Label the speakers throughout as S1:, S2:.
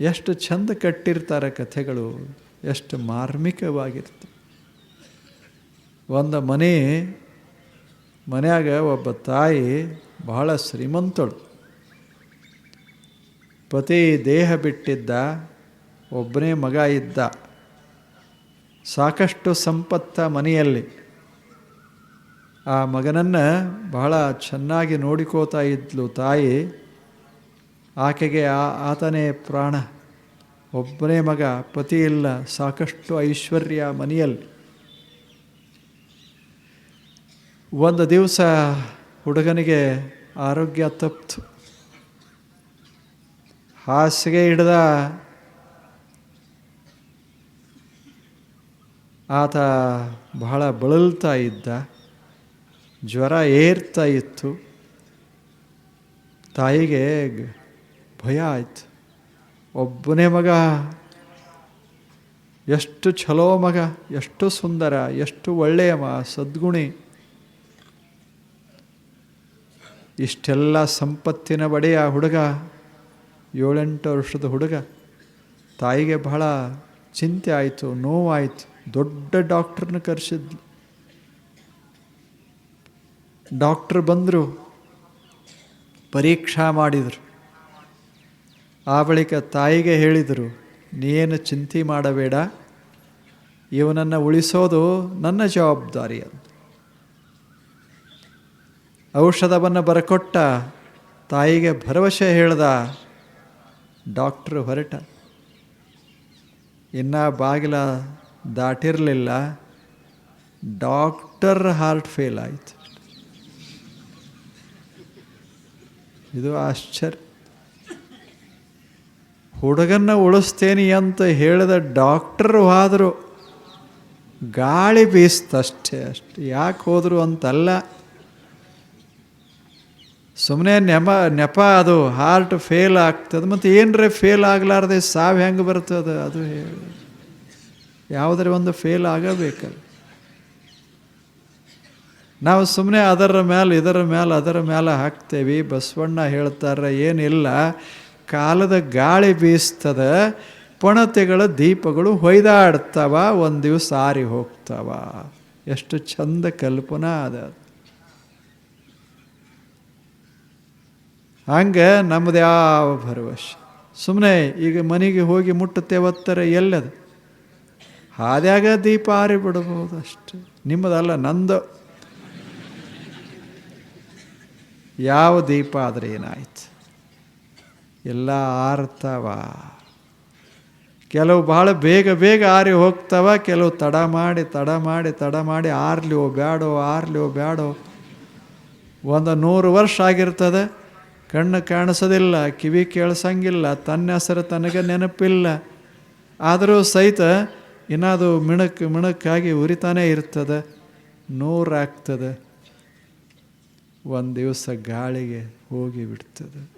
S1: ಎಷ್ಟು ಚಂದ ಕಟ್ಟಿರ್ತಾರೆ ಕಥೆಗಳು, ಎಷ್ಟು ಮಾರ್ಮಿಕವಾಗಿರ್ತವೆ ಒಂದು ಮನೆ, ಮನೆಯಾಗ ಒಬ್ಬ ತಾಯಿ ಬಹಳ ಶ್ರೀಮಂತಳು. ಪತಿ ದೇಹ ಬಿಟ್ಟಿದ್ದ ಒಬ್ಬನೇ ಮಗ ಇದ್ದ. ಸಾಕಷ್ಟು ಸಂಪತ್ತ ಮನೆಯಲ್ಲಿ. ಆ ಮಗನನ್ನು ಬಹಳ ಚೆನ್ನಾಗಿ ನೋಡಿಕೋತಾ ಇದ್ಲು ತಾಯಿ. ಆಕೆಗೆ ಆ ಆತನೇ ಪ್ರಾಣ. ಒಬ್ಬನೇ ಮಗ ಪತಿ ಇಲ್ಲ ಸಾಕಷ್ಟು ಐಶ್ವರ್ಯ ಮನೆಯಲ್ಲಿ. ಒಂದು ದಿವಸ ಹುಡುಗನಿಗೆ ಆರೋಗ್ಯ ತಪ್ಪಿತು ಹಾಸಿಗೆ ಹಿಡ್ದ ಆತ ಬಹಳ ಬಳಲ್ತಾ ಇದ್ದ. ಜ್ವರ ಏರ್ತಾ ಇತ್ತು. ತಾಯಿಗೆ ಭಯ ಆಯ್ತು. ಒಬ್ಬನೇ ಮಗ, ಎಷ್ಟು ಛಲೋ ಮಗ, ಎಷ್ಟು ಸುಂದರ, ಎಷ್ಟು ಒಳ್ಳೆಯ ಮ ಸದ್ಗುಣಿ. ಇಷ್ಟೆಲ್ಲ ಸಂಪತ್ತಿನ ಬಡೆಯ ಹುಡುಗ, ಏಳೆಂಟು ವರ್ಷದ ಹುಡುಗ. ತಾಯಿಗೆ ಬಹಳ ಚಿಂತೆ ಆಯಿತು, ನೋವಾಯಿತು. ದೊಡ್ಡ ಡಾಕ್ಟ್ರನ್ನ ಕರೆಸಿದ್ಲು. ಡಾಕ್ಟ್ರ್ ಬಂದರು, ಪರೀಕ್ಷಾ ಮಾಡಿದರು. ಆ ಬಳಿಕ ತಾಯಿಗೆ ಹೇಳಿದರು, ನೀನು ಚಿಂತೆ ಮಾಡಬೇಡ. ಇವನನ್ನು ಉಳಿಸೋದು ನನ್ನ ಜವಾಬ್ದಾರಿ ಅಂತ. ಔಷಧವನ್ನು ಬರಕೊಟ್ಟ ತಾಯಿಗೆ ಭರವಸೆ ಹೇಳ್ದ ಡಾಕ್ಟ್ರು ಹೊರಟ. ಇನ್ನು ಬಾಗಿಲ ದಾಟಿರಲಿಲ್ಲ. ಡಾಕ್ಟರ್ ಹಾರ್ಟ್ ಫೇಲ್ ಆಯಿತು. ಇದು ಆಶ್ಚರ್ಯ. ಹುಡುಗನ್ನ ಉಳಿಸ್ತೇನೆ ಅಂತ ಹೇಳಿದ ಡಾಕ್ಟರು ಆದರೂ ಗಾಳಿ ಬೀಸ್ತಷ್ಟೇ ಅಷ್ಟೆ. ಯಾಕೆ ಹೋದರು ಅಂತಲ್ಲ. ಸುಮ್ಮನೆ ನೆಮ ನೆಪ ಅದು ಹಾರ್ಟ್ ಫೇಲ್ ಆಗ್ತದೆ. ಮತ್ತು ಏನರೇ ಫೇಲ್ ಆಗಲಾರ್ದೆ ಸಾವು ಹೆಂಗೆ ಬರ್ತದೆ ಅದು ಹೇಳಿ. ಯಾವುದರ ಒಂದು ಫೇಲ್ ಆಗಬೇಕಲ್ಲ. ನಾವು ಸುಮ್ಮನೆ ಅದರ ಮೇಲೆ ಇದರ ಮೇಲೆ ಅದರ ಮೇಲೆ ಹಾಕ್ತೇವೆ. ಬಸವಣ್ಣ ಹೇಳ್ತಾರೆ ಏನಿಲ್ಲ. ಕಾಲದ ಗಾಳಿ ಬೀಸ್ತದ, ಪಣತೆಗಳ ದೀಪಗಳು ಹೊಯ್ದಾಡ್ತವ, ಒಂದು ದಿವಸ ಆರಿ ಹೋಗ್ತವ. ಎಷ್ಟು ಚಂದ ಕಲ್ಪನಾ ಅದ ಹಂಗೆ ನಮ್ಮದು ಯಾವ ಭರವಸೆ? ಸುಮ್ಮನೆ ಈಗ ಮನೆಗೆ ಹೋಗಿ ಮುಟ್ಟುತ್ತೆ ಒತ್ತರ ಎಲ್ಲದು. ಹಾದ್ಯಾಗ ದೀಪ ಆರಿ ಬಿಡಬಹುದು ಅಷ್ಟೆ. ನಿಮ್ಮದಲ್ಲ ನಂದು. ಯಾವ ದೀಪ ಆದರೆ ಏನಾಯ್ತು? ಎಲ್ಲ ಆರ್ತವ. ಕೆಲವು ಭಾಳ ಬೇಗ ಬೇಗ ಆರಿ ಹೋಗ್ತಾವ, ಕೆಲವು ತಡ ಮಾಡಿ ತಡ ಮಾಡಿ ತಡ ಮಾಡಿ ಆರ್ಲಿವೋ ಬ್ಯಾಡೋ, ಆರ್ಲಿಯೋ ಬ್ಯಾಡೋ. ಒಂದು ನೂರು ವರ್ಷ ಆಗಿರ್ತದೆ, ಕಣ್ಣು ಕಾಣಿಸೋದಿಲ್ಲ, ಕಿವಿ ಕೇಳಿಸಂಗಿಲ್ಲ, ತನ್ನ ಹೆಸರು ತನಗೆ ನೆನಪಿಲ್ಲ. ಆದರೂ ಸಹಿತ ಇನ್ನದು ಮಿಣಕ್ ಮಿಣಕ್ಕಾಗಿ ಉರಿತಾನೇ ಇರ್ತದೆ, ನೂರಾಗ್ತದೆ. ಒಂದು ದಿವಸ ಗಾಳಿಗೆ ಹೋಗಿ ಬಿಡ್ತದೆ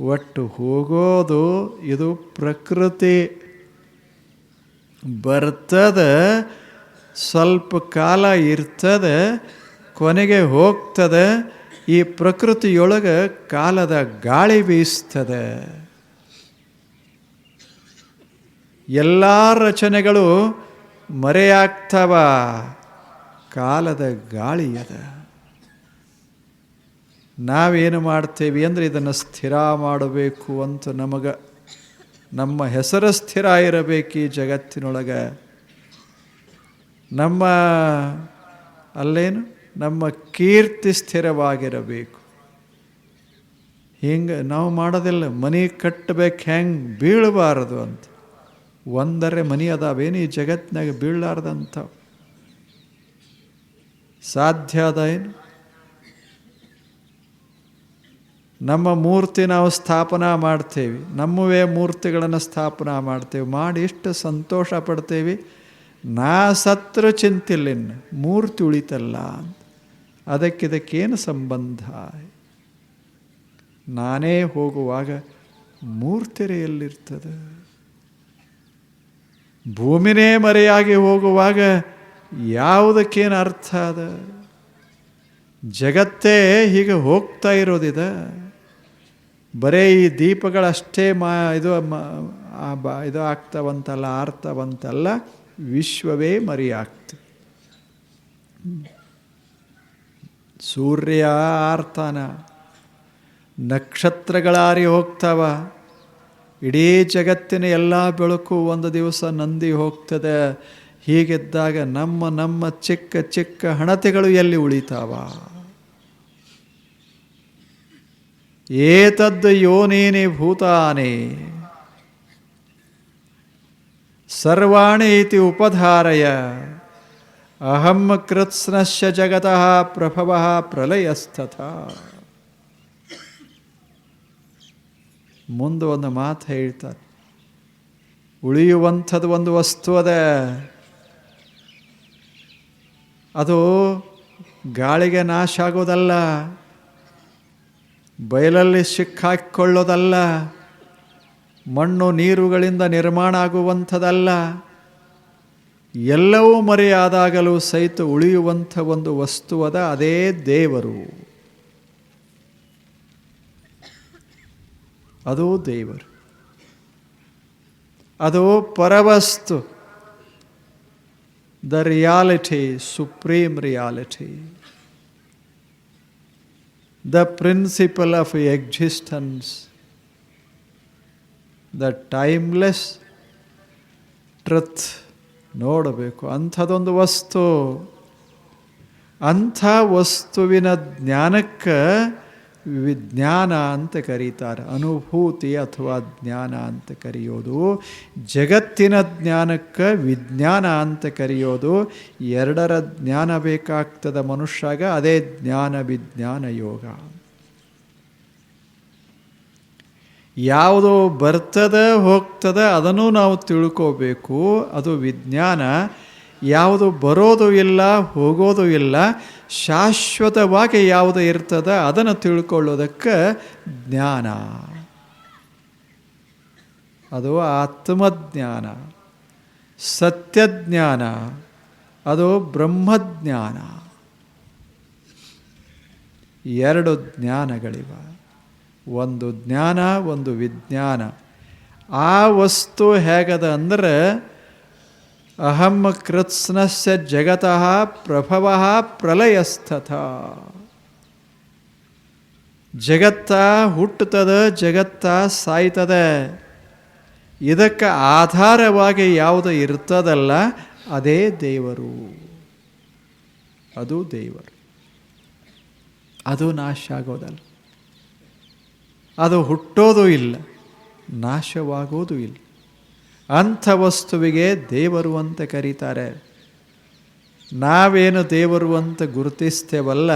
S1: ಒಟ್ಟು ಹೋಗೋದು ಇದು ಪ್ರಕೃತಿ. ಬರ್ತದೆ, ಸ್ವಲ್ಪ ಕಾಲ ಇರ್ತದೆ, ಕೊನೆಗೆ ಹೋಗ್ತದೆ, ಈ ಪ್ರಕೃತಿಯೊಳಗೆ ಕಾಲದ ಗಾಳಿ ಬೀಸ್ತದೆ. ಎಲ್ಲ ರಚನೆಗಳು ಮರೆಯಾಗ್ತವ, ಕಾಲದ ಗಾಳಿ ಅದ. ನಾವೇನು ಮಾಡ್ತೇವೆ ಅಂದರೆ ಇದನ್ನು ಸ್ಥಿರ ಮಾಡಬೇಕು ಅಂತ ನಮಗೆ, ನಮ್ಮ ಹೆಸರು ಸ್ಥಿರ ಇರಬೇಕು ಈ ಜಗತ್ತಿನೊಳಗೆ. ನಮ್ಮ, ಅಲ್ಲೇನು? ನಮ್ಮ ಕೀರ್ತಿ ಸ್ಥಿರವಾಗಿರಬೇಕು. ಹಿಂಗೆ ನಾವು ಮಾಡೋದಿಲ್ಲ, ಮನೆ ಕಟ್ಟಬೇಕು ಹೆಂಗೆ ಬೀಳಬಾರದು ಅಂತ. ಒಂದರೆ ಮನೆ ಅದಾವೇನು? ಈ ಜಗತ್ತಿನಾಗ ಬೀಳಲಾರ್ದಂಥ ಸಾಧ್ಯ ಅದ ಏನು? ನಮ್ಮ ಮೂರ್ತಿ ನಾವು ಸ್ಥಾಪನಾ ಮಾಡ್ತೇವೆ, ನಮ್ಮವೇ ಮೂರ್ತಿಗಳನ್ನು ಸ್ಥಾಪನಾ ಮಾಡ್ತೇವೆ, ಮಾಡಿ ಎಷ್ಟು ಸಂತೋಷ ಪಡ್ತೇವೆ. ನಾ ಸತ್ರ ಚಿಂತಿಲ್ಲ ಮೂರ್ತಿ ಉಳಿತಲ್ಲ ಅದಕ್ಕಿದಕ್ಕೇನು ಸಂಬಂಧ? ನಾನೇ ಹೋಗುವಾಗ ಮೂರ್ತಿರೆ ಎಲ್ಲಿರ್ತದೆ ಭೂಮಿನೇ ಮರೆಯಾಗಿ ಹೋಗುವಾಗ ಯಾವುದಕ್ಕೇನು ಅರ್ಥ ಅದ? ಜಗತ್ತೇ ಹೀಗೆ ಹೋಗ್ತಾ ಇರೋದಿದೆ. ಬರೀ ಈ ದೀಪಗಳಷ್ಟೇ ಮಾ, ಇದು ಇದು ಆಗ್ತಾವಂತಲ್ಲ ಆರ್ತವಂತಲ್ಲ, ವಿಶ್ವವೇ ಮರಿಯಾಗ್ತದೆ ಸೂರ್ಯ ಆರ್ತಾನ, ನಕ್ಷತ್ರಗಳಾರಿ ಹೋಗ್ತಾವ, ಇಡೀ ಜಗತ್ತಿನ ಎಲ್ಲ ಬೆಳಕು ಒಂದು ದಿವಸ ನಂದಿ ಹೋಗ್ತದೆ. ಹೀಗಿದ್ದಾಗ ನಮ್ಮ ನಮ್ಮ ಚಿಕ್ಕ ಚಿಕ್ಕ ಹಣತೆಗಳು ಎಲ್ಲಿ ಉಳಿತಾವ? ಏತದ್ದು ಯೋನೇನೆ ಭೂತಾನೆ. ಸರ್ವಾಣಿ ಇತಿ ಉಪಧಾರಯ. ಅಹಂ ಕೃತ್ಸ್ನಶ್ಯ ಜಗತಃ ಪ್ರಭವ ಪ್ರಲಯಸ್ತಥ ಮುಂದೆ ಒಂದು ಮಾತು ಹೇಳ್ತಾರೆ. ಉಳಿಯುವಂಥದ್ದು ಒಂದು ವಸ್ತು ಅದ. ಅದು ಗಾಳಿಗೆ ನಾಶ ಆಗೋದಲ್ಲ. ಬಯಲಲ್ಲಿ ಸಿಕ್ಕಾಕಿಕೊಳ್ಳೋದಲ್ಲ, ಮಣ್ಣು ನೀರುಗಳಿಂದ ನಿರ್ಮಾಣ ಆಗುವಂಥದ್ದಲ್ಲ, ಎಲ್ಲವೂ ಮರೆಯಾದಾಗಲೂ ಸಹಿತ ಉಳಿಯುವಂಥ ಒಂದು ವಸ್ತುವದ ಅದೇ ದೇವರು. ಅದು ದೇವರು. ಅದು ಪರವಸ್ತು. The reality supreme reality the principle of existence the timeless truth ನೋಡಬೇಕು. ಅಂಥದ್ದೊಂದು ವಸ್ತು ಅಂಥ ವಸ್ತುವಿನ ಜ್ಞಾನಕ್ಕೆ ವಿಜ್ಞಾನ ಅಂತ ಕರೀತಾರೆ. ಅನುಭೂತಿ ಅಥವಾ ಜ್ಞಾನ ಅಂತ ಕರೆಯೋದು. ಜಗತ್ತಿನ ಜ್ಞಾನಕ್ಕೆ ವಿಜ್ಞಾನ ಅಂತ ಕರೆಯೋದು. ಎರಡರ ಜ್ಞಾನ ಬೇಕಾಗ್ತದ ಮನುಷ್ಯಾಗ ಅದೇ ಜ್ಞಾನ ವಿಜ್ಞಾನ ಯೋಗ. ಯಾವುದು ಬರ್ತದ ಹೋಗ್ತದ ಅದನ್ನು ನಾವು ತಿಳ್ಕೋಬೇಕು. ಅದು ವಿಜ್ಞಾನ. ಯಾವುದು ಬರೋದು ಇಲ್ಲ, ಹೋಗೋದು ಇಲ್ಲ, ಶಾಶ್ವತವಾಗಿ ಯಾವುದು ಇರ್ತದ ಅದನ್ನು ತಿಳ್ಕೊಳ್ಳೋದಕ್ಕೆ ಜ್ಞಾನ. ಅದು ಆತ್ಮಜ್ಞಾನ. ಸತ್ಯಜ್ಞಾನ. ಅದು ಬ್ರಹ್ಮಜ್ಞಾನ. ಎರಡು ಜ್ಞಾನಗಳಿವ. ಒಂದು ಜ್ಞಾನ, ಒಂದು ವಿಜ್ಞಾನ. ಆ ವಸ್ತು ಹೇಗದ ಅಂದ್ರೆ ಅಹಂ ಕೃತ್ಸ್ನಸ್ಯ ಜಗತಃ ಪ್ರಭವ ಪ್ರಲಯಸ್ಥಥ ಜಗತ್ತ ಹುಟ್ಟುತ್ತದೆ ಜಗತ್ತ ಸಾಯ್ತದೆ ಇದಕ್ಕೆ ಆಧಾರವಾಗಿ ಯಾವುದು ಇರ್ತದಲ್ಲ, ಅದೇ ದೇವರು. ಅದು ದೇವರು. ಅದು ನಾಶ ಆಗೋದಲ್ಲ. ಅದು ಹುಟ್ಟೋದು ಇಲ್ಲ, ನಾಶವಾಗೋದು ಇಲ್ಲ. ಅಂಥ ವಸ್ತುವಿಗೆ ದೇವರು ಅಂತ ಕರೀತಾರೆ. ನಾವೇನು ದೇವರು ಅಂತ ಗುರುತಿಸ್ತೇವಲ್ಲ,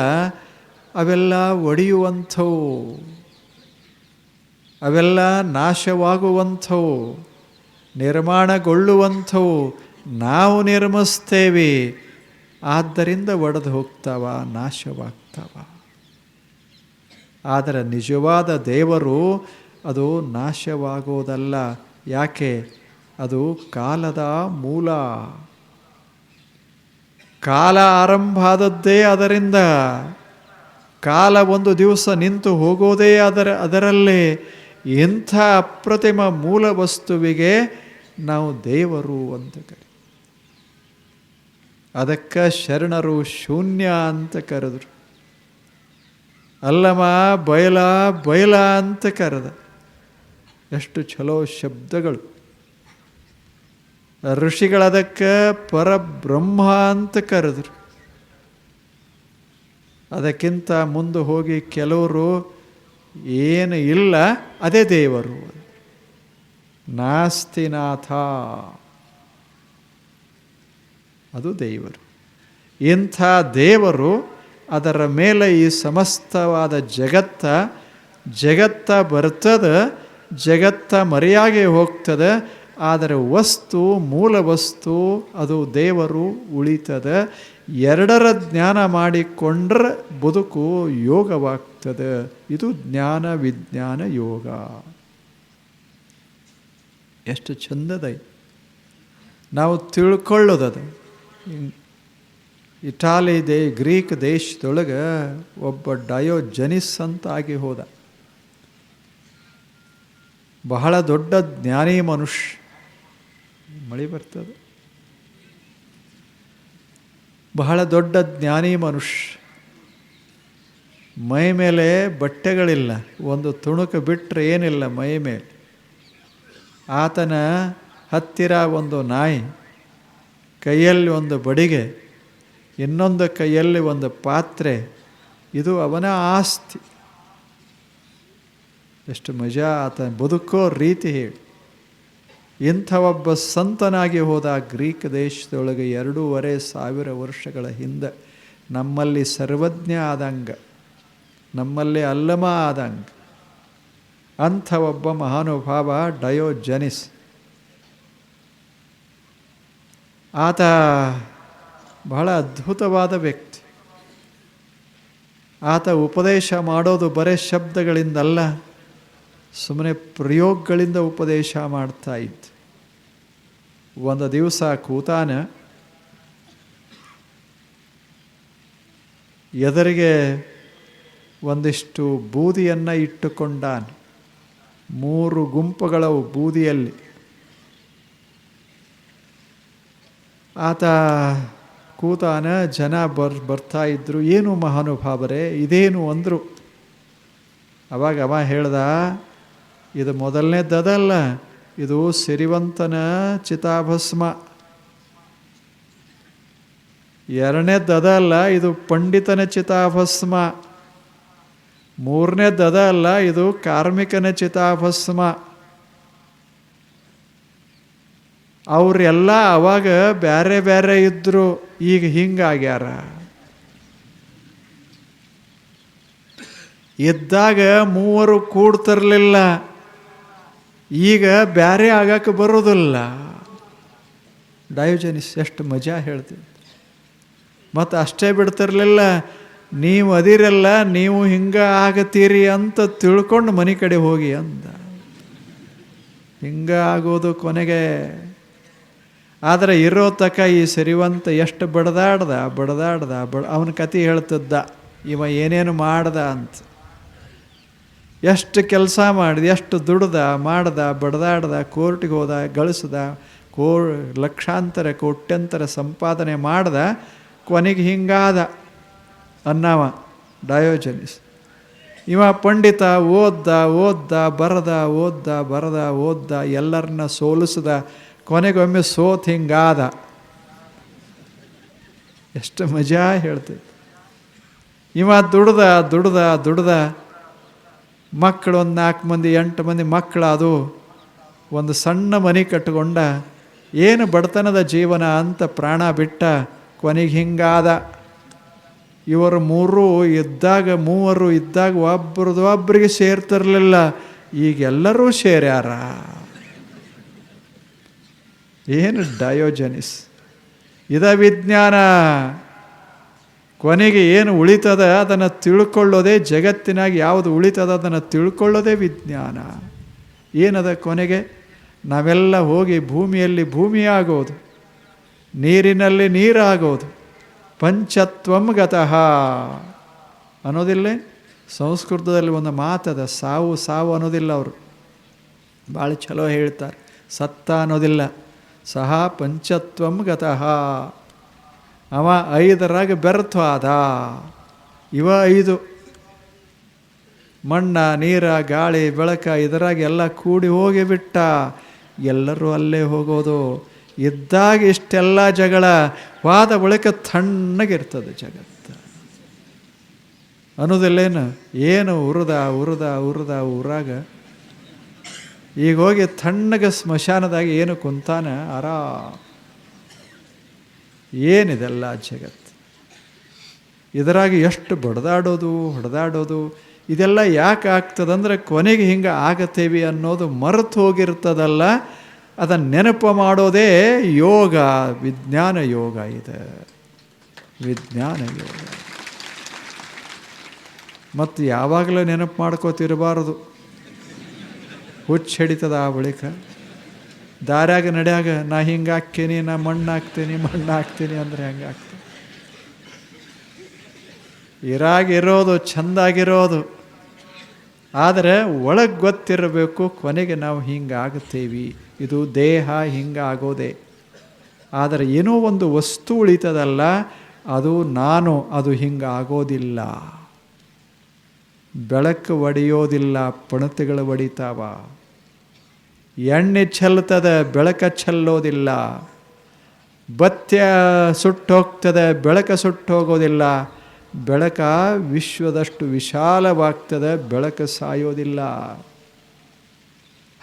S1: ಅವೆಲ್ಲ ಒಡೆಯುವಂಥವು. ಅವೆಲ್ಲ ನಾಶವಾಗುವಂಥವು. ನಿರ್ಮಾಣಗೊಳ್ಳುವಂಥವು. ನಾವು ನಿರ್ಮಿಸ್ತೇವೆ. ಆದ್ದರಿಂದ ಒಡೆದು ಹೋಗ್ತಾವ, ನಾಶವಾಗ್ತಾವ. ಆದರೆ ನಿಜವಾದ ದೇವರು ಅದು ನಾಶವಾಗೋದಲ್ಲ. ಯಾಕೆ? ಅದು ಕಾಲದ ಮೂಲ. ಕಾಲ ಆರಂಭ ಆದದ್ದೇ ಅದರಿಂದ ಕಾಲ ಒಂದು ದಿವಸ ನಿಂತು ಹೋಗೋದೇ ಅದರ, ಅದರಲ್ಲೇ ಎಂಥ ಅಪ್ರತಿಮ ಮೂಲ ವಸ್ತುವಿಗೆ ನಾವು ದೇವರು ಅಂತ ಕರಿ. ಅದಕ್ಕೆ ಶರಣರು ಶೂನ್ಯ ಅಂತ ಕರೆದರು. ಅಲ್ಲಮ ಬಯಲ ಬಯಲ ಅಂತ ಕರೆದ. ಎಷ್ಟು ಚಲೋ ಶಬ್ದಗಳು. ಋಷಿಗಳದಕ್ಕೆ ಪರಬ್ರಹ್ಮ ಅಂತ ಕರೆದ್ರು. ಅದಕ್ಕಿಂತ ಮುಂದೆ ಹೋಗಿ ಕೆಲವರು, ಏನು ಇಲ್ಲ, ಅದೇ ದೇವರು. ನಾಸ್ತಿನಾಥ ಅದು ದೇವರು. ಇಂಥ ದೇವರು ಅದರ ಮೇಲೆ ಈ ಸಮಸ್ತವಾದ ಜಗತ್ತ ಜಗತ್ತ ಬರ್ತದ, ಜಗತ್ತ ಮರೆಯಾಗಿ ಹೋಗ್ತದೆ ಆದರೆ ವಸ್ತು, ಮೂಲ ವಸ್ತು, ಅದು ದೇವರು ಉಳಿತದ. ಎರಡರ ಜ್ಞಾನ ಮಾಡಿಕೊಂಡ್ರೆ ಬದುಕು ಯೋಗವಾಗ್ತದೆ. ಇದು ಜ್ಞಾನ ವಿಜ್ಞಾನ ಯೋಗ. ಎಷ್ಟು ಚಂದದ ನಾವು ತಿಳ್ಕೊಳ್ಳೋದದು. ಇಟಾಲಿ ದೇ, ಗ್ರೀಕ್ ದೇಶದೊಳಗೆ ಒಬ್ಬ ಡಯೋಜನಿಸ್ ಅಂತ ಆಗಿ ಹೋದ. ಬಹಳ ದೊಡ್ಡ ಜ್ಞಾನಿ ಮನುಷ್ಯ. ಮಳೆ ಬರ್ತದೆ. ಬಹಳ ದೊಡ್ಡ ಜ್ಞಾನಿ ಮನುಷ್ಯ. ಮೈ ಮೇಲೆ ಬಟ್ಟೆಗಳಿಲ್ಲ. ಒಂದು ತುಣುಕು ಬಿಟ್ಟರೆ ಏನಿಲ್ಲ ಮೈ ಮೇಲೆ. ಆತನ ಹತ್ತಿರ ಒಂದು ನಾಯಿ, ಕೈಯಲ್ಲಿ ಒಂದು ಬಡಿಗೆ, ಇನ್ನೊಂದು ಕೈಯಲ್ಲಿ ಒಂದು ಪಾತ್ರೆ, ಇದು ಅವನ ಆಸ್ತಿ. ಎಷ್ಟು ಮಜಾ ಆತ, ಬದುಕೋ ರೀತಿ ಹೇಳಿ. ಇಂಥ ಒಬ್ಬ ಸಂತನಾಗಿ ಹೋದ ಗ್ರೀಕ್ ದೇಶದೊಳಗೆ ಎರಡೂವರೆ ಸಾವಿರ ವರ್ಷಗಳ ಹಿಂದೆ ನಮ್ಮಲ್ಲಿ ಸರ್ವಜ್ಞ ಆದಂಗ, ನಮ್ಮಲ್ಲಿ ಅಲ್ಲಮ ಆದಂಗ ಅಂಥ ಒಬ್ಬ ಮಹಾನುಭಾವ ಡಯೋಜನಿಸ್. ಆತ ಬಹಳ ಅದ್ಭುತವಾದ ವ್ಯಕ್ತಿ. ಆತ ಉಪದೇಶ ಮಾಡೋದು ಬರೇ ಶಬ್ದಗಳಿಂದಲ್ಲ ಸುಮ್ಮನೆ ಪ್ರಯೋಗಗಳಿಂದ ಉಪದೇಶ ಮಾಡ್ತಾ ಇತ್ತು ಒಂದು ದಿವಸ ಕೂತಾನ ಎದುರಿಗೆ ಒಂದಿಷ್ಟು ಬೂದಿಯನ್ನು ಇಟ್ಟುಕೊಂಡಾನೆ. ಮೂರು ಗುಂಪುಗಳವು ಬೂದಿಯಲ್ಲಿ. ಆತ ಕೂತಾನ, ಜನ ಬರ್, ಬರ್ತಾ ಇದ್ರು, ಏನು ಮಹಾನುಭಾವರೇ ಇದೇನು ಅಂದರು? ಅವಾಗ ಅವ ಹೇಳ್ದ, ಇದು ಮೊದಲನೇದಲ್ಲ ಇದು ಸಿರಿವಂತನ ಚಿತಾಭಸ್ಮ. ಎರಡನೇದಲ್ಲ ಇದು ಪಂಡಿತನ ಚಿತಾಭಸ್ಮ. ಮೂರನೇದಲ್ಲ ಇದು ಕಾರ್ಮಿಕನ ಚಿತಾಭಸ್ಮ. ಅವರೆಲ್ಲ ಅವಾಗ ಬೇರೆ ಬೇರೆ ಇದ್ದರು ಈಗ ಹಿಂಗಾಗ್ಯಾರ. ಇದ್ದಾಗ ಮೂವರು ಕೂಡ್ತಿರ್ಲಿಲ್ಲ. ಈಗ ಬ್ಯಾರೆ ಆಗಕ್ಕೆ ಬರೋದಿಲ್ಲ. ಡಯೋಜನಿಸ್ ಎಷ್ಟು ಮಜಾ ಹೇಳ್ತೀವಿ. ಮತ್ತು ಅಷ್ಟೇ ಬಿಡ್ತಿರ್ಲಿಲ್ಲ, ನೀವು ಅದಿರಲ್ಲ, ನೀವು ಹಿಂಗೆ ಆಗತ್ತೀರಿ ಅಂತ ತಿಳ್ಕೊಂಡು ಮನೆ ಕಡೆ ಹೋಗಿ ಅಂದ. ಹಿಂಗೆ ಆಗೋದು ಕೊನೆಗೆ. ಆದರೆ ಇರೋ ತಕ ಈ ಸರಿವಂತ ಎಷ್ಟು ಬಡದಾಡ್ದ ಬಡದಾಡ್ದ, ಬಡ ಅವನ ಕತೆ ಹೇಳ್ತಿದ್ದ, ಇವ ಏನೇನು ಮಾಡ್ದ ಅಂತ. ಎಷ್ಟು ಕೆಲಸ ಮಾಡಿದ, ಎಷ್ಟು ದುಡ್ದ, ಮಾಡ್ದ, ಬಡದಾಡ್ದ, ಕೋರ್ಟಿಗೆ ಹೋದ, ಗಳಿಸ್ದ ಕೋ ಲಕ್ಷಾಂತರ, ಕೋಟ್ಯಂತರ ಸಂಪಾದನೆ ಮಾಡ್ದ, ಕೊನೆಗೆ ಹಿಂಗಾದ ಅನ್ನವ ಡಯೋಜನಿಸ್. ಇವ ಪಂಡಿತ ಓದ್ದ ಓದ್ದ, ಬರದ ಓದ್ದ ಬರದ, ಓದ್ದ, ಎಲ್ಲರನ್ನ ಸೋಲಿಸ್ದ, ಕೊನೆಗೊಮ್ಮೆ ಸೋತ್ ಹಿಂಗಾದ. ಎಷ್ಟು ಮಜಾ ಹೇಳ್ತೈತೆ. ಇವ ದುಡ್ದ ದುಡ್ದ ದುಡ್ದ ಮಕ್ಕಳು ಒಂದು ನಾಲ್ಕು ಮಂದಿ, ಎಂಟು ಮಂದಿ ಮಕ್ಕಳು ಅದು ಒಂದು ಸಣ್ಣ ಮನೆ ಕಟ್ಟಿಕೊಂಡ ಏನು ಬಡತನದ ಜೀವನ ಅಂತ ಪ್ರಾಣ ಬಿಟ್ಟ ಕೊನೆಗೆ ಹಿಂಗಾದ. ಇವರು ಮೂರು ಇದ್ದಾಗ, ಮೂವರು ಇದ್ದಾಗ ಒಬ್ರದ್ದು ಒಬ್ಬರಿಗೆ ಸೇರ್ತಿರ್ಲಿಲ್ಲ. ಈಗೆಲ್ಲರೂ ಸೇರ್ಯಾರ. ಏನು ಡಯೋಜನಿಸ್? ಇದ ವಿಜ್ಞಾನ. ಕೊನೆಗೆ ಏನು ಉಳಿತದ ಅದನ್ನು ತಿಳ್ಕೊಳ್ಳೋದೇ ಜಗತ್ತಿನಾಗ ಯಾವುದು ಉಳಿತದ ಅದನ್ನು ತಿಳ್ಕೊಳ್ಳೋದೇ ವಿಜ್ಞಾನ. ಏನದ ಕೊನೆಗೆ? ನಾವೆಲ್ಲ ಹೋಗಿ ಭೂಮಿಯಲ್ಲಿ ಭೂಮಿಯಾಗೋದು. ನೀರಿನಲ್ಲಿ ನೀರಾಗೋದು. ಪಂಚತ್ವಂ ಗತಃ. ಅನ್ನೋದಿಲ್ಲೇ? ಸಂಸ್ಕೃತದಲ್ಲಿ ಒಂದು ಮಾತದ ಸಾವು ಸಾವು ಅನ್ನೋದಿಲ್ಲ ಅವರು. ಭಾಳ ಚಲೋ ಹೇಳ್ತಾರೆ. ಸತ್ತ ಅನ್ನೋದಿಲ್ಲ. ಸಹ ಪಂಚತ್ವಂ ಗತಃ. ಅವ ಐದರಾಗ ಬೆರತ್ವ ಅದ ಇವ ಐದು. ಮಣ್ಣ, ನೀರ, ಗಾಳಿ, ಬೆಳಕ ಇದರಾಗ ಎಲ್ಲ ಕೂಡಿ ಹೋಗಿಬಿಟ್ಟ ಎಲ್ಲರೂ ಅಲ್ಲೇ ಹೋಗೋದು. ಇದ್ದಾಗ ಇಷ್ಟೆಲ್ಲ ಜಗಳ. ವಾದ ಬಳಿಕ ತಣ್ಣಗಿರ್ತದೆ ಜಗತ್ತು. ಅನ್ನೋದಿಲ್ಲೇನು? ಏನು ಉರದ ಉರದ ಉರದ ಊರಾಗ. ಈಗ ಹೋಗಿ ತಣ್ಣಗೆ ಸ್ಮಶಾನದಾಗ ಏನು ಕುಂತಾನೆ? ಆರಾ ಏನಿದೆಲ್ಲ ಜಗತ್ತು? ಇದರಾಗಿ ಎಷ್ಟು ಬಡದಾಡೋದು, ಹೊಡೆದಾಡೋದು, ಇದೆಲ್ಲ ಯಾಕೆ ಆಗ್ತದಂದ್ರೆ ಕೊನೆಗೆ ಹಿಂಗೆ ಆಗತ್ತೇವಿ ಅನ್ನೋದು ಮರೆತು ಹೋಗಿರ್ತದಲ್ಲ, ಅದನ್ನು ನೆನಪು ಮಾಡೋದೇ ಯೋಗ, ವಿಜ್ಞಾನ ಯೋಗ ಇದೆ. ವಿಜ್ಞಾನ ಯೋಗ. ಮತ್ತು ಯಾವಾಗಲೂ ನೆನಪು ಮಾಡ್ಕೋತಿರಬಾರದು. ಹುಚ್ಚು ಹಿಡಿತದ ಆ ಬಳಿಕ. ದಾರ್ಯಾಗ ನಡ್ಯಾಗ ನಾ ಹಿಂಗೆ ಹಾಕ್ತೀನಿ ನಾ ಮಣ್ಣು ಹಾಕ್ತೀನಿ ಮಣ್ಣು ಹಾಕ್ತೀನಿ ಅಂದರೆ ಹೆಂಗೆ ಹಾಕ್ತೀನಿ ಇರಾಗಿರೋದು ಚಂದಾಗಿರೋದು. ಆದರೆ ಒಳಗೆ ಗೊತ್ತಿರಬೇಕು, ಕೊನೆಗೆ ನಾವು ಹಿಂಗೆ ಆಗುತ್ತೇವೆ ಇದು ದೇಹ ಹಿಂಗೆ ಆಗೋದೆ ಆದರೆ ಏನೋ ಒಂದು ವಸ್ತು ಉಳಿತದಲ್ಲ, ಅದು ನಾನು, ಅದು ಹಿಂಗಾಗೋದಿಲ್ಲ. ಬೆಳಕು ಒಡೆಯೋದಿಲ್ಲ, ಪಣತೆಗಳು ಒಡಿತಾವ. ಎಣ್ಣೆ ಚೆಲ್ತದೆ ಬೆಳಕ ಚೆಲ್ಲೋದಿಲ್ಲ ಬತ್ತಿ ಸುಟ್ಟೋಗ್ತದೆ ಬೆಳಕ ಸುಟ್ಟೋಗೋದಿಲ್ಲ. ಬೆಳಕ ವಿಶ್ವದಷ್ಟು ವಿಶಾಲವಾಗ್ತದೆ ಬೆಳಕ ಸಾಯೋದಿಲ್ಲ.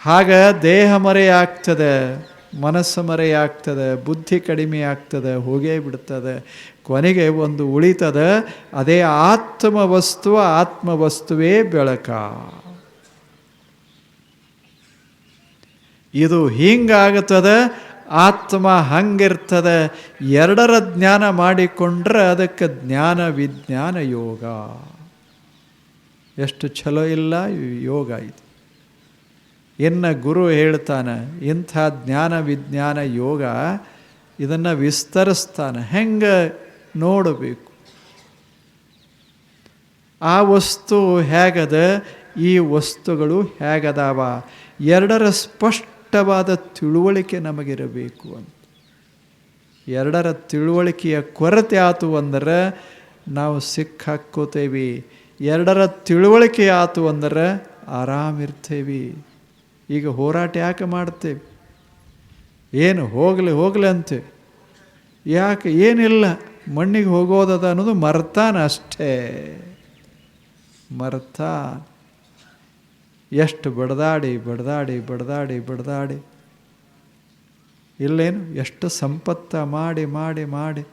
S1: ಹಾಗ ದೇಹ ಮರೆಯಾಗ್ತದೆ, ಮನಸ್ಸು ಮರೆಯಾಗ್ತದೆ, ಬುದ್ಧಿ ಕಡಿಮೆ ಆಗ್ತದೆ, ಹೋಗೇ ಬಿಡ್ತದೆ. ಕೊನೆಗೆ ಒಂದು ಉಳಿತದೆ, ಅದೇ ಆತ್ಮ ವಸ್ತು, ಆತ್ಮ ವಸ್ತುವೇ ಬೆಳಕ. ಇದು ಹಿಂಗಾಗುತ್ತದೆ, ಆತ್ಮ ಹಂಗಿರ್ತದೆ. ಎರಡರ ಜ್ಞಾನ ಮಾಡಿಕೊಂಡ್ರೆ ಅದಕ್ಕೆ ಜ್ಞಾನ ವಿಜ್ಞಾನ ಯೋಗ. ಎಷ್ಟು ಛಲೋ ಇಲ್ಲ, ಯೋಗ ಇದು. ಇನ್ನು ಗುರು ಹೇಳ್ತಾನೆ, ಇಂಥ ಜ್ಞಾನ ವಿಜ್ಞಾನ ಯೋಗ ಇದನ್ನು ವಿಸ್ತರಿಸ್ತಾನೆ. ಹೆಂಗೆ ನೋಡಬೇಕು? ಆ ವಸ್ತು ಹೇಗದ? ಈ ವಸ್ತುಗಳು ಹೇಗದಾವ? ಎರಡರ ಸ್ಪಷ್ಟವಾದ ತಿಳುವಳಿಕೆ ನಮಗಿರಬೇಕು ಅಂತ. ಎರಡರ ತಿಳುವಳಿಕೆಯ ಕೊರತೆ ಆತು ಅಂದರೆ ನಾವು ಸಿಕ್ಕಾಕ್ಕೋತೇವೆ ಎರಡರ ತಿಳುವಳಿಕೆ ಆತು ಅಂದರೆ ಆರಾಮಿರ್ತೇವೆ. ಈಗ ಹೋರಾಟ ಯಾಕೆ ಮಾಡ್ತೇವೆ? ಏನು ಹೋಗಲಿ ಹೋಗಲಿ ಅಂತೇವೆ ಯಾಕೆ ಏನಿಲ್ಲ, ಮಣ್ಣಿಗೆ ಹೋಗೋದದ ಅನ್ನೋದು ಮರ್ತಾನ ಅಷ್ಟೇ. ಮರ್ತಾ ಎಷ್ಟು ಬಡ್ದಾಡಿ ಬಡ್ದಾಡಿ ಬಡ್ದಾಡಿ ಬಡ್ದಾಡಿ. ಇಲ್ಲೇನು? ಎಷ್ಟು ಸಂಪತ್ತ ಮಾಡಿ ಮಾಡಿ ಮಾಡಿ.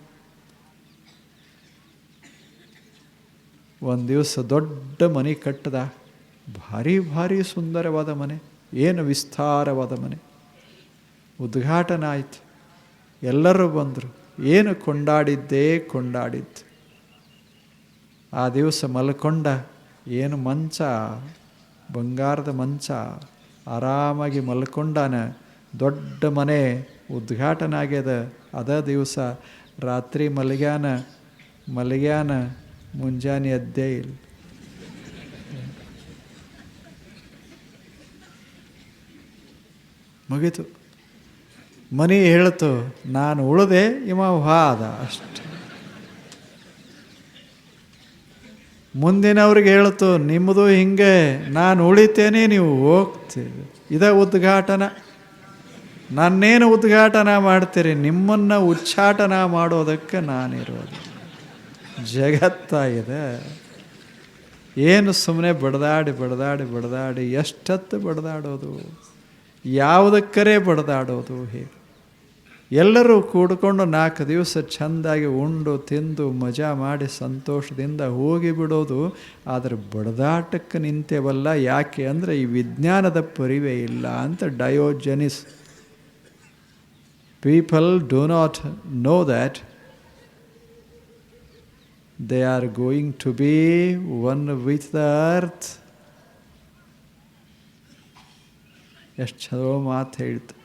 S1: ಒಂದು ದಿವಸ ದೊಡ್ಡ ಮನೆ ಕಟ್ಟದ. ಭಾರಿ ಭಾರಿ ಸುಂದರವಾದ ಮನೆ. ಏನು ವಿಸ್ತಾರವಾದ ಮನೆ. ಉದ್ಘಾಟನೆ ಆಯಿತು. ಎಲ್ಲರೂ ಬಂದರು. ಏನು ಕೊಂಡಾಡಿದ್ದೇ ಕೊಂಡಾಡಿದ್ದು. ಆ ದಿವಸ ಮಲ್ಕೊಂಡ. ಏನು ಮಂಚ? ಬಂಗಾರದ ಮಂಚ ಆರಾಮಾಗಿ ಮಲ್ಕೊಂಡಾನ ದೊಡ್ಡ ಮನೆ ಉದ್ಘಾಟನೆ ಆಗ್ಯದ ಅದ ದಿವಸ ರಾತ್ರಿ ಮಲಗ್ಯಾನ ಮಲಗ್ಯಾನ ಮುಂಜಾನೆ ಎದ್ದೇ ಇಲ್ಲ. ಮುಗೀತು. ಮನಿ ಹೇಳ್ತು, ನಾನು ಉಳಿದೆ ಇವ ಅದ ಅಷ್ಟು. ಮುಂದಿನವ್ರಿಗೆ ಹೇಳ್ತು, ನಿಮ್ಮದು ಹಿಂಗೆ, ನಾನು ಉಳಿತೇನೆ, ನೀವು ಹೋಗ್ತೀರಿ. ಇದ ಉದ್ಘಾಟನ. ನನ್ನೇನು ಉದ್ಘಾಟನ ಮಾಡ್ತೀರಿ? ನಿಮ್ಮನ್ನು ಉಚ್ಚಾಟನ ಮಾಡೋದಕ್ಕೆ ನಾನಿರೋದು. ಜಗತ್ತಾಗಿದೆ. ಏನು ಸುಮ್ಮನೆ ಬಡ್ದಾಡಿ ಬಡ್ದಾಡಿ ಬಡ್ದಾಡಿ, ಎಷ್ಟತ್ತು ಬಡ್ದಾಡೋದು? ಯಾವುದಕ್ಕರೇ ಬಡ್ದಾಡೋದು ಹೇಗೆ. ಎಲ್ಲರೂ ಕೂಡ್ಕೊಂಡು ನಾಲ್ಕು ದಿವಸ ಚೆಂದಾಗಿ ಉಂಡು, ತಿಂದು, ಮಜಾ ಮಾಡಿ ಸಂತೋಷದಿಂದ ಹೋಗಿ ಬಿಡೋದು ಆದರೆ ಬಡದಾಟಕ್ಕೆ ನಿಂತೇವಲ್ಲ. ಯಾಕೆ ಅಂದರೆ ಈ ವಿಜ್ಞಾನದ ಪರಿವೇ ಇಲ್ಲ ಅಂತ ಡಯೋಜನಿಸ್ people do not know that they are going to be one with the earth ಎಷ್ಟು ಚಲೋ ಮಾತು ಹೇಳ್ತು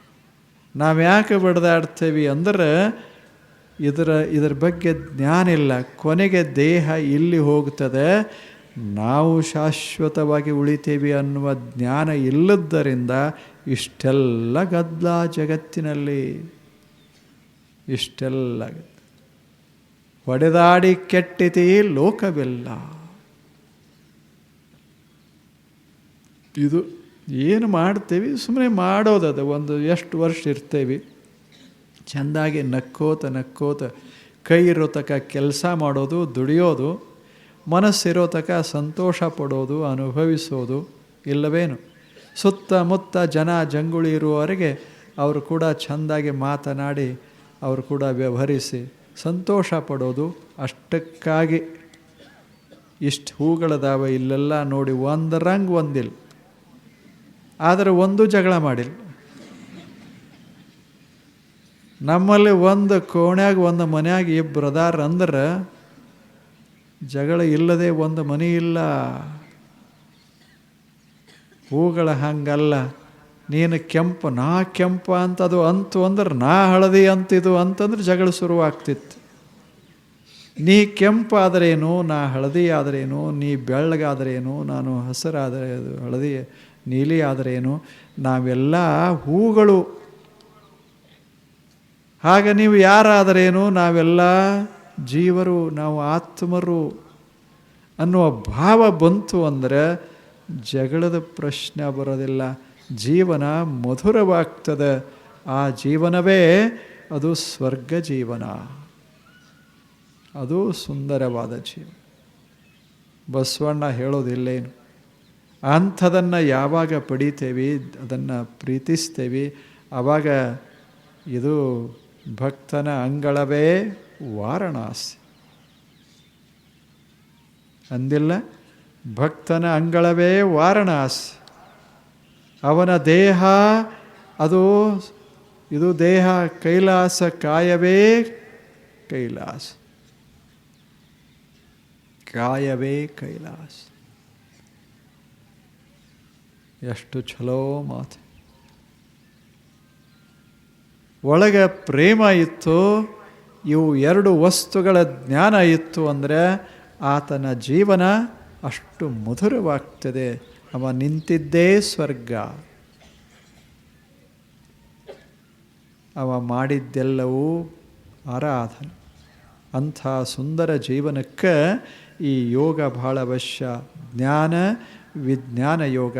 S1: ನಾವು ಯಾಕೆ ಬಡ್ದಾಡ್ತೇವಿ ಅಂದರೆ ಇದರ ಇದರ ಬಗ್ಗೆ ಜ್ಞಾನ ಇಲ್ಲ. ಕೊನೆಗೆ ದೇಹ ಇಲ್ಲಿ ಹೋಗ್ತದೆ? ನಾವು ಶಾಶ್ವತವಾಗಿ ಉಳಿತೇವೆ ಅನ್ನುವ ಜ್ಞಾನ ಇಲ್ಲದ್ದರಿಂದ ಇಷ್ಟೆಲ್ಲ ಗದ್ದಲ ಜಗತ್ತಿನಲ್ಲಿ. ಇಷ್ಟೆಲ್ಲ ಹೊಡೆದಾಡಿ ಕೆಟ್ಟಿತಿ ಲೋಕವೆಲ್ಲ. ಇದು ಏನು ಮಾಡ್ತೇವೆ? ಸುಮ್ಮನೆ ಮಾಡೋದದ. ಒಂದು ಎಷ್ಟು ವರ್ಷ ಇರ್ತೇವೆ? ಚೆಂದಾಗಿ ನಕ್ಕೋತ ನಕ್ಕೋತ ಕೈ ಇರೋ ತಕ ಕೆಲಸ ಮಾಡೋದು, ದುಡಿಯೋದು, ಮನಸ್ಸಿರೋ ತಕ ಸಂತೋಷ ಪಡೋದು, ಅನುಭವಿಸೋದು ಇಲ್ಲವೇನು? ಸುತ್ತಮುತ್ತ ಜನ ಜಂಗುಳಿ ಇರುವವರೆಗೆ ಅವರು ಕೂಡ ಚೆಂದಾಗಿ ಮಾತನಾಡಿ, ಅವರು ಕೂಡ ವ್ಯವಹರಿಸಿ ಸಂತೋಷ ಪಡೋದು ಅಷ್ಟಕ್ಕಾಗಿ. ಇಷ್ಟು ಹೂಗಳದಾವ ಇಲ್ಲೆಲ್ಲ ನೋಡಿ ಒಂದು ಒಂದರಂಗೆ ಒಂದಿಲ್ಲ. ಆದರೆ ಒಂದು ಜಗಳ ಮಾಡಿಲ್ಲ. ನಮ್ಮಲ್ಲಿ ಒಂದು ಕೋಣ್ಯಾಗ ಒಂದು ಮನೆಯಾಗ ಇಬ್ಬರು ಅದಾರ ಅಂದ್ರೆ ಜಗಳ ಇಲ್ಲದೆ ಒಂದು ಮನೆ ಇಲ್ಲ. ಹೂಗಳ ಹಂಗಲ್ಲ. ನೀನು ಕೆಂಪು, ನಾ ಕೆಂಪ ಅಂತದು ಅಂತು ಅಂದ್ರೆ ನಾ ಹಳದಿ ಅಂತಿದು ಅಂತಂದ್ರೆ ಜಗಳ ಶುರುವಾಗ್ತಿತ್ತು. ನೀ ಕೆಂಪು ಆದರೇನು, ನಾ ಹಳದಿ ಆದರೇನು, ನೀ ಬೆಳ್ಳಗಾದ್ರೇನು, ನಾನು ಹಸಿರಾದರೆ ಅದು ಹಳದಿ ನೀಲಿ ಆದರೇನು ನಾವೆಲ್ಲ ಹೂಗಳು. ಹಾಗೆ ನೀವು ಯಾರಾದರೇನು? ನಾವೆಲ್ಲ ಜೀವರು, ನಾವು ಆತ್ಮರು. ಅನ್ನುವ ಭಾವ ಬಂತು ಅಂದರೆ ಜಗಳದ ಪ್ರಶ್ನೆ ಬರೋದಿಲ್ಲ. ಜೀವನ ಮಧುರವಾಗ್ತದೆ. ಆ ಜೀವನವೇ ಅದು ಸ್ವರ್ಗ ಜೀವನ. ಅದು ಸುಂದರವಾದ ಜೀವನ. ಬಸವಣ್ಣ ಹೇಳೋದಿಲ್ಲೇನು? ಅಂಥದನ್ನು ಯಾವಾಗ ಪಡಿತೇವೆ, ಅದನ್ನು ಪ್ರೀತಿಸ್ತೇವೆ ಆವಾಗ ಇದು ಭಕ್ತನ ಅಂಗಳವೇ ವಾರಣಾಸಿ. ಅಂದಿಲ್ಲ, ಭಕ್ತನ ಅಂಗಳವೇ ವಾರಣಾಸಿ. ಅವನ ದೇಹ, ಅದು, ಇದು ದೇಹ ಕೈಲಾಸ ಕಾಯವೇ ಕೈಲಾಸ. ಕಾಯವೇ ಕೈಲಾಸ. ಎಷ್ಟು ಛಲೋ ಮಾತು. ಒಳಗೆ ಪ್ರೇಮ ಇತ್ತು, ಇವು ಎರಡು ವಸ್ತುಗಳ ಜ್ಞಾನ ಇತ್ತು ಅಂದರೆ ಆತನ ಜೀವನ ಅಷ್ಟು ಮಧುರವಾಗ್ತದೆ. ಅವ ನಿಂತಿದ್ದೇ ಸ್ವರ್ಗ. ಅವ ಮಾಡಿದ್ದೆಲ್ಲವೂ ಆರಾಧನೆ. ಅಂಥ ಸುಂದರ ಜೀವನಕ್ಕೆ ಈ ಯೋಗ ಭಾಳ ಅವಶ್ಯ. ಜ್ಞಾನ, ವಿಜ್ಞಾನ ಯೋಗ